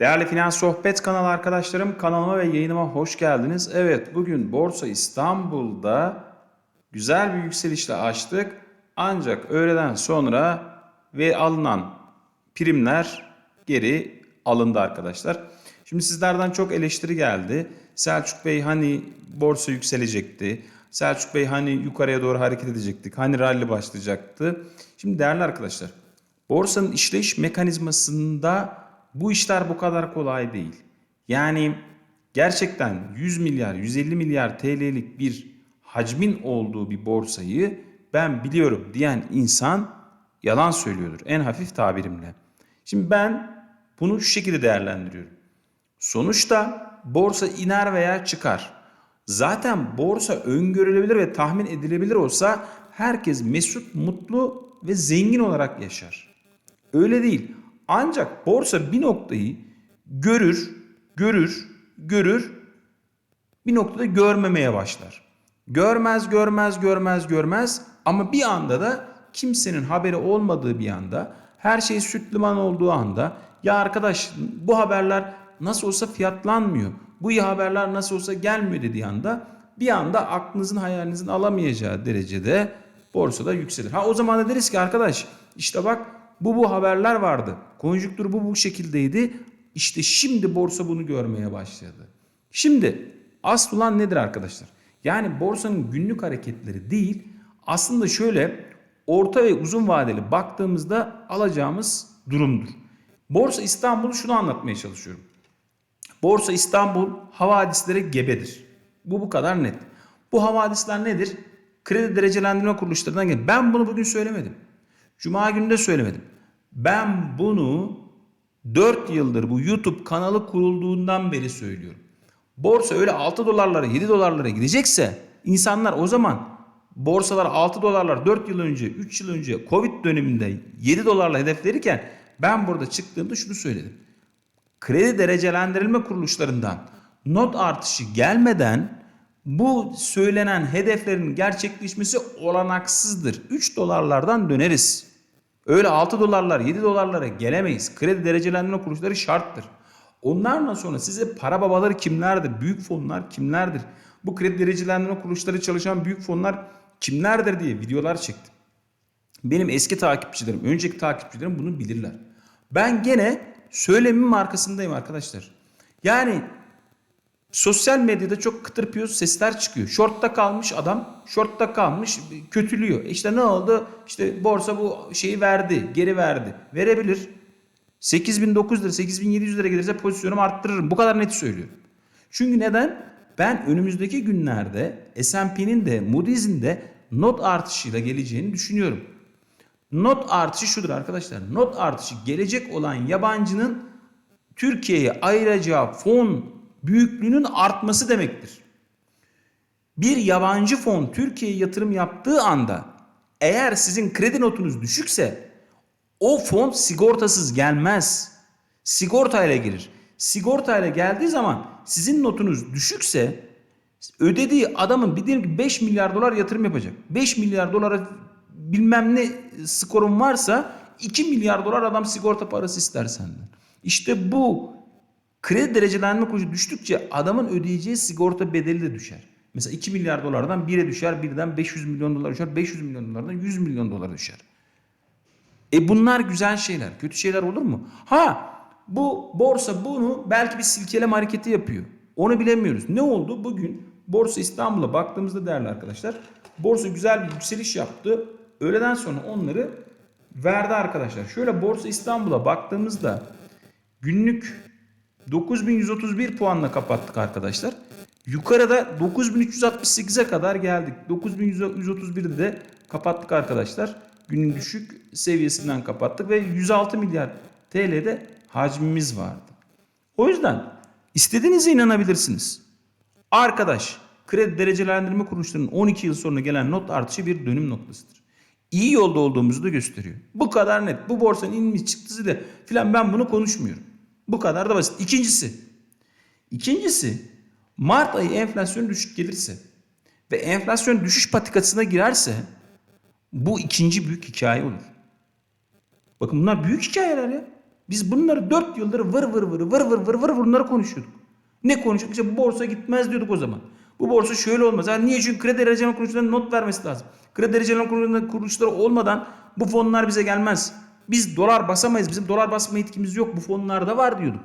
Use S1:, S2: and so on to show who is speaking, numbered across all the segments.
S1: Değerli Finans Sohbet kanalı arkadaşlarım kanalıma ve yayınıma hoş geldiniz. Evet bugün Borsa İstanbul'da güzel bir yükselişle açtık. Ancak öğleden sonra ve alınan primler geri alındı arkadaşlar. Şimdi sizlerden çok eleştiri geldi. Selçuk Bey hani borsa yükselecekti. Selçuk Bey hani yukarıya doğru hareket edecektik. Hani rally başlayacaktı. Şimdi değerli arkadaşlar borsanın işleyiş mekanizmasında bu işler bu kadar kolay değil. Yani gerçekten 100 milyar 150 milyar TL'lik bir hacmin olduğu bir borsayı ben biliyorum diyen insan yalan söylüyordur en hafif tabirimle. Şimdi ben bunu şu şekilde değerlendiriyorum. Sonuçta borsa iner veya çıkar. Zaten borsa öngörülebilir ve tahmin edilebilir olsa herkes mesut, mutlu ve zengin olarak yaşar. Öyle değil. Ancak borsa bir noktayı görür, görür, görür, bir noktada görmemeye başlar. Görmez, görmez, görmez, görmez ama bir anda da kimsenin haberi olmadığı bir anda, her şey süt liman olduğu anda ya arkadaş bu haberler nasıl olsa fiyatlanmıyor. Bu iyi haberler nasıl olsa gelmiyor dediği anda bir anda aklınızın hayalinizin alamayacağı derecede borsada yükselir. Ha o zaman da deriz ki arkadaş işte bak bu bu haberler vardı. Konjüktür bu bu şekildeydi. İşte şimdi borsa bunu görmeye başladı. Şimdi asıl olan nedir arkadaşlar? Yani borsanın günlük hareketleri değil aslında şöyle orta ve uzun vadeli baktığımızda alacağımız durumdur. Borsa İstanbul şunu anlatmaya çalışıyorum. Borsa İstanbul havadislere gebedir. Bu bu kadar net. Bu havadisler nedir? Kredi derecelendirme kuruluşlarından gelir. Ben bunu bugün söylemedim. Cuma günü de söylemedim. Ben bunu 4 yıldır bu YouTube kanalı kurulduğundan beri söylüyorum. Borsa öyle 6 dolarlara 7 dolarlara gidecekse insanlar o zaman borsalar 6 dolarlar 4 yıl önce 3 yıl önce Covid döneminde 7 dolarla hedeflerken ben burada çıktığımda şunu söyledim. Kredi derecelendirilme kuruluşlarından not artışı gelmeden bu söylenen hedeflerin gerçekleşmesi olanaksızdır. 3 dolarlardan döneriz. Öyle 6 dolarlar 7 dolarlara gelemeyiz. Kredi derecelendirme kuruluşları şarttır. Onlardan sonra size para babaları kimlerdir? Büyük fonlar kimlerdir? Bu kredi derecelendirme kuruluşları çalışan büyük fonlar kimlerdir diye videolar çektim. Benim eski takipçilerim, önceki takipçilerim bunu bilirler. Ben gene söylemimin arkasındayım arkadaşlar. Yani sosyal medyada çok kıtır piyos sesler çıkıyor. Short'ta kalmış adam, short'ta kalmış kötülüyor. İşte ne oldu? İşte borsa bu şeyi verdi, geri verdi. Verebilir. 8900 lira, 8700 lira gelirse pozisyonumu arttırırım. Bu kadar net söylüyorum. Çünkü neden? Ben önümüzdeki günlerde S&P'nin de Moody's'in de not artışıyla geleceğini düşünüyorum. Not artışı şudur arkadaşlar. Not artışı gelecek olan yabancının Türkiye'ye ayıracağı fon büyüklüğünün artması demektir. Bir yabancı fon Türkiye'ye yatırım yaptığı anda eğer sizin kredi notunuz düşükse o fon sigortasız gelmez. Sigortayla girir. Sigortayla geldiği zaman sizin notunuz düşükse ödediği adamın bir diyelim ki 5 milyar dolar yatırım yapacak. 5 milyar dolara bilmem ne skorun varsa 2 milyar dolar adam sigorta parası ister senden. İşte bu kredi derecelenme kurulu düştükçe adamın ödeyeceği sigorta bedeli de düşer. Mesela 2 milyar dolardan 1'e düşer, birden 500 milyon dolar düşer, 500 milyon dolardan 100 milyon dolara düşer. E bunlar güzel şeyler. Kötü şeyler olur mu? Ha bu borsa bunu belki bir silkeleme hareketi yapıyor. Onu bilemiyoruz. Ne oldu? Bugün Borsa İstanbul'a baktığımızda değerli arkadaşlar borsa güzel bir yükseliş yaptı. Öğleden sonra onları verdi arkadaşlar. Şöyle Borsa İstanbul'a baktığımızda günlük 9131 puanla kapattık arkadaşlar. Yukarıda 9368'e kadar geldik. 9131'de de kapattık arkadaşlar. Günün düşük seviyesinden kapattık ve 106 milyar TL'de hacmimiz vardı. O yüzden istediğinize inanabilirsiniz. Arkadaş kredi derecelendirme kuruluşlarının 12 yıl sonra gelen not artışı bir dönüm noktasıdır. İyi yolda olduğumuzu da gösteriyor. Bu kadar net. Bu borsanın inmiş çıktısı da filan ben bunu konuşmuyorum. Bu kadar da basit. İkincisi. İkincisi Mart ayı enflasyon düşük gelirse ve enflasyon düşüş patikasına girerse bu ikinci büyük hikaye olur. Bakın bunlar büyük hikayeler ya. Biz bunları 4 yıldır vır vır vır vır vır vır vır bunları konuşuyorduk. Ne konuşuyorduk? İşte bu borsa gitmez diyorduk o zaman. Bu borsa şöyle olmaz. Yani niye? Çünkü kredi derecelenme kuruluşlarının not vermesi lazım. Kredi derecelenme kuruluşları olmadan bu fonlar bize gelmez. Biz dolar basamayız. Bizim dolar basma yetkimiz yok. Bu fonlarda var diyorduk.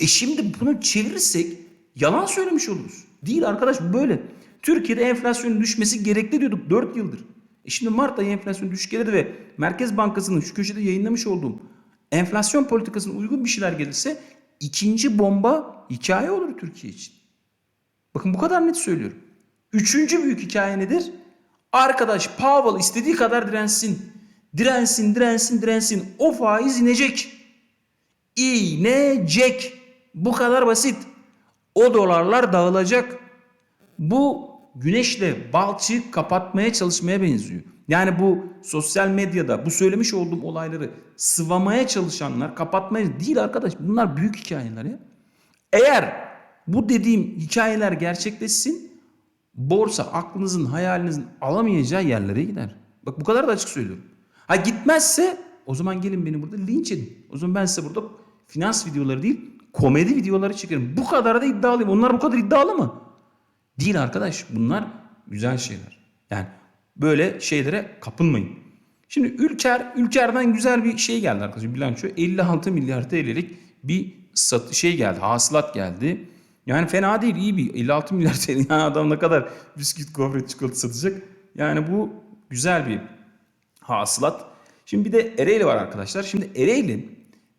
S1: E şimdi bunu çevirirsek yalan söylemiş oluruz. Değil arkadaş böyle. Türkiye'de enflasyonun düşmesi gerekli diyorduk 4 yıldır. E şimdi Mart ayı enflasyon düşük gelirdi ve Merkez Bankası'nın şu köşede yayınlamış olduğum enflasyon politikasına uygun bir şeyler gelirse ikinci bomba hikaye olur Türkiye için. Bakın bu kadar net söylüyorum. Üçüncü büyük hikaye nedir? Arkadaş Powell istediği kadar dirensin. Dirensin, dirensin, dirensin. O faiz inecek. İnecek. Bu kadar basit. O dolarlar dağılacak. Bu güneşle balçığı kapatmaya çalışmaya benziyor. Yani bu sosyal medyada bu söylemiş olduğum olayları sıvamaya çalışanlar kapatmaya değil arkadaş. Bunlar büyük hikayeler ya. Eğer bu dediğim hikayeler gerçekleşsin borsa aklınızın hayalinizin alamayacağı yerlere gider. Bak bu kadar da açık söylüyorum. Ha gitmezse o zaman gelin beni burada linç edin. O zaman ben size burada finans videoları değil komedi videoları çekerim. Bu kadar da iddialıyım. Onlar bu kadar iddialı mı? Değil arkadaş. Bunlar güzel şeyler. Yani böyle şeylere kapılmayın. Şimdi Ülker, Ülker'den güzel bir şey geldi arkadaşlar. Bilanço 56 milyar TL'lik bir sat şey geldi. Hasılat geldi. Yani fena değil iyi bir 56 milyar TL. Yani adam ne kadar bisküvit, gofret, çikolata satacak. Yani bu güzel bir hasılat. Şimdi bir de Ereğli var arkadaşlar. Şimdi Ereğli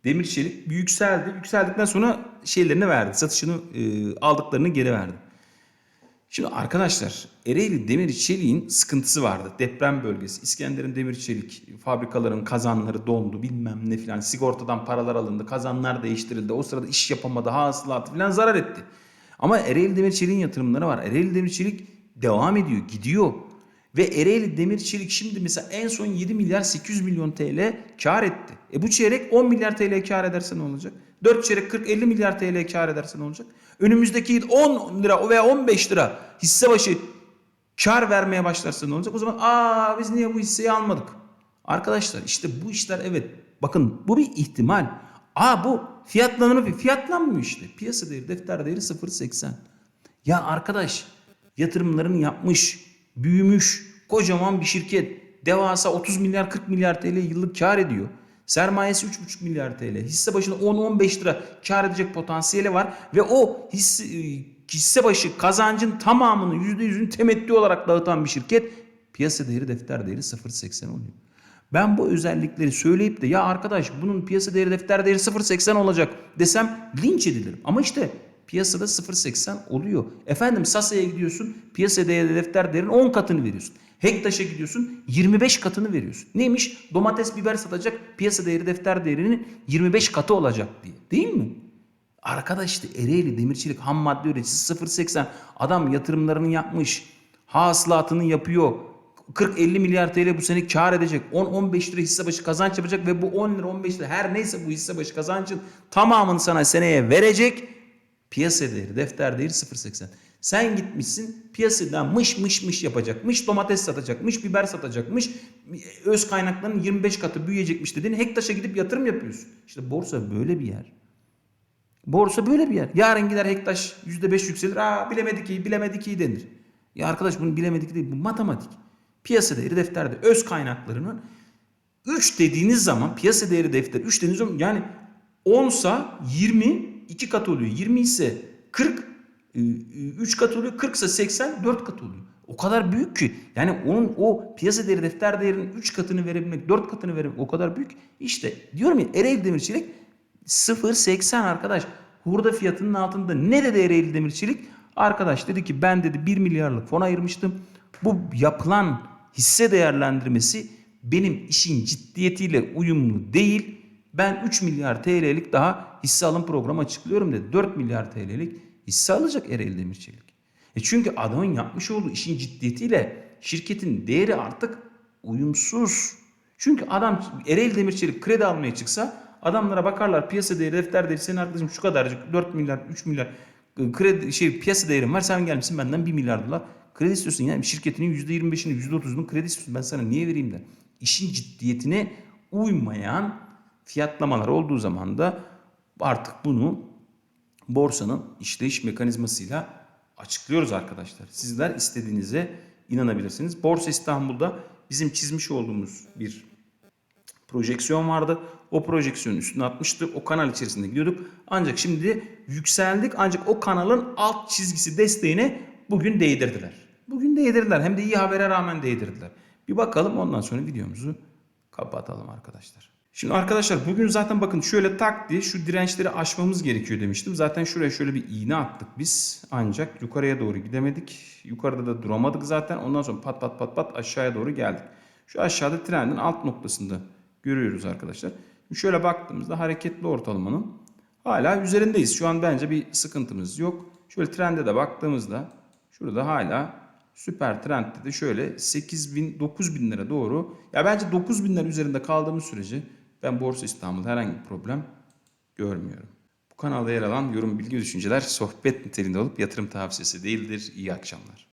S1: demir çelik yükseldi. Yükseldikten sonra şeylerini verdi. Satışını e, aldıklarını geri verdi. Şimdi arkadaşlar Ereğli Demir Çelik'in sıkıntısı vardı. Deprem bölgesi. İskenderun Demir Çelik fabrikaların kazanları dondu bilmem ne filan. Sigortadan paralar alındı. Kazanlar değiştirildi. O sırada iş yapamadı. Hasılatı filan zarar etti. Ama Ereğli Demir Çelik'in yatırımları var. Ereğli Demir Çelik devam ediyor. Gidiyor. Ve Ereğli Demir Çelik şimdi mesela en son 7 milyar 800 milyon TL kar etti. E bu çeyrek 10 milyar TL kar ederse ne olacak? 4 çeyrek 40-50 milyar TL kar ederse ne olacak? Önümüzdeki yıl 10 lira veya 15 lira hisse başı kar vermeye başlarsa ne olacak? O zaman aa biz niye bu hisseyi almadık? Arkadaşlar işte bu işler evet bakın bu bir ihtimal. Aa bu fiyatlanır fiyatlanmıyor işte. Piyasa değeri defter değeri 0.80. Ya arkadaş yatırımlarını yapmış, büyümüş, kocaman bir şirket. Devasa 30 milyar 40 milyar TL yıllık kar ediyor. Sermayesi 3,5 milyar TL. Hisse başına 10-15 lira kar edecek potansiyeli var. Ve o hisse, e, hisse başı kazancın tamamını %100'ünü temettü olarak dağıtan bir şirket. Piyasa değeri defter değeri 0.80 oluyor. Ben bu özellikleri söyleyip de ya arkadaş bunun piyasa değeri defter değeri 0.80 olacak desem linç edilirim. Ama işte piyasada 0.80 oluyor. Efendim Sasa'ya gidiyorsun piyasa değeri defter değerinin 10 katını veriyorsun. Hektaş'a gidiyorsun 25 katını veriyorsun. Neymiş? Domates biber satacak piyasa değeri defter değerinin 25 katı olacak diye. Değil mi? Arkadaş işte Ereğli Demirçilik ham madde üreticisi 0.80 adam yatırımlarını yapmış. Hasılatını yapıyor. 40-50 milyar TL bu sene kar edecek. 10-15 lira hisse başı kazanç yapacak ve bu 10 lira 15 lira her neyse bu hisse başı kazancın tamamını sana seneye verecek. Piyasa değeri, defter değeri 0.80. Sen gitmişsin piyasadan mış mış mış yapacakmış, domates satacakmış, biber satacakmış, öz kaynaklarının 25 katı büyüyecekmiş dediğin Hektaş'a gidip yatırım yapıyorsun. İşte borsa böyle bir yer. Borsa böyle bir yer. Yarın gider Hektaş %5 yükselir. Aa bilemedik iyi, bilemedik iyi denir. Ya arkadaş bunu bilemedik değil bu matematik. Piyasa değeri defterde öz kaynaklarının 3 dediğiniz zaman piyasa değeri defter 3 dediğiniz zaman yani 10 sa 20 2 kat oluyor. 20 ise 40 3 kat oluyor. 40 ise 80 4 kat oluyor. O kadar büyük ki yani onun o piyasa değeri defter değerinin 3 katını verebilmek 4 katını verebilmek o kadar büyük. İşte diyorum ya Ereğli Demirçelik 0.80 arkadaş. Hurda fiyatının altında ne dedi Ereğli Demirçelik? Arkadaş dedi ki ben dedi 1 milyarlık fon ayırmıştım. Bu yapılan hisse değerlendirmesi benim işin ciddiyetiyle uyumlu değil. Ben 3 milyar TL'lik daha hisse alım programı açıklıyorum dedi. 4 milyar TL'lik hisse alacak Ereğli Demirçelik. E çünkü adamın yapmış olduğu işin ciddiyetiyle şirketin değeri artık uyumsuz. Çünkü adam Ereğli Demirçelik kredi almaya çıksa adamlara bakarlar piyasa değeri defter değeri senin arkadaşım şu kadarcık 4 milyar 3 milyar e, kredi şey piyasa değerim var sen gelmişsin benden 1 milyar dolar kredi istiyorsun yani şirketinin %25'ini %30'unu kredi istiyorsun ben sana niye vereyim der. İşin ciddiyetine uymayan fiyatlamalar olduğu zaman da artık bunu borsanın işleyiş mekanizmasıyla açıklıyoruz arkadaşlar. Sizler istediğinize inanabilirsiniz. Borsa İstanbul'da bizim çizmiş olduğumuz bir projeksiyon vardı. O projeksiyonun üstüne atmıştık. O kanal içerisinde gidiyorduk. Ancak şimdi yükseldik. Ancak o kanalın alt çizgisi desteğine bugün değdirdiler. Bugün değdirdiler. Hem de iyi habere rağmen değdirdiler. Bir bakalım ondan sonra videomuzu kapatalım arkadaşlar. Şimdi arkadaşlar bugün zaten bakın şöyle tak diye şu dirençleri aşmamız gerekiyor demiştim. Zaten şuraya şöyle bir iğne attık biz. Ancak yukarıya doğru gidemedik. Yukarıda da duramadık zaten. Ondan sonra pat pat pat pat aşağıya doğru geldik. Şu aşağıda trendin alt noktasında görüyoruz arkadaşlar. Şöyle baktığımızda hareketli ortalamanın hala üzerindeyiz. Şu an bence bir sıkıntımız yok. Şöyle trende de baktığımızda şurada hala süper trendde de şöyle 8000 9000 lira doğru. Ya bence 9000 lira üzerinde kaldığımız sürece ben Borsa İstanbul'da herhangi bir problem görmüyorum. Bu kanalda yer alan yorum, bilgi, düşünceler sohbet niteliğinde olup yatırım tavsiyesi değildir. İyi akşamlar.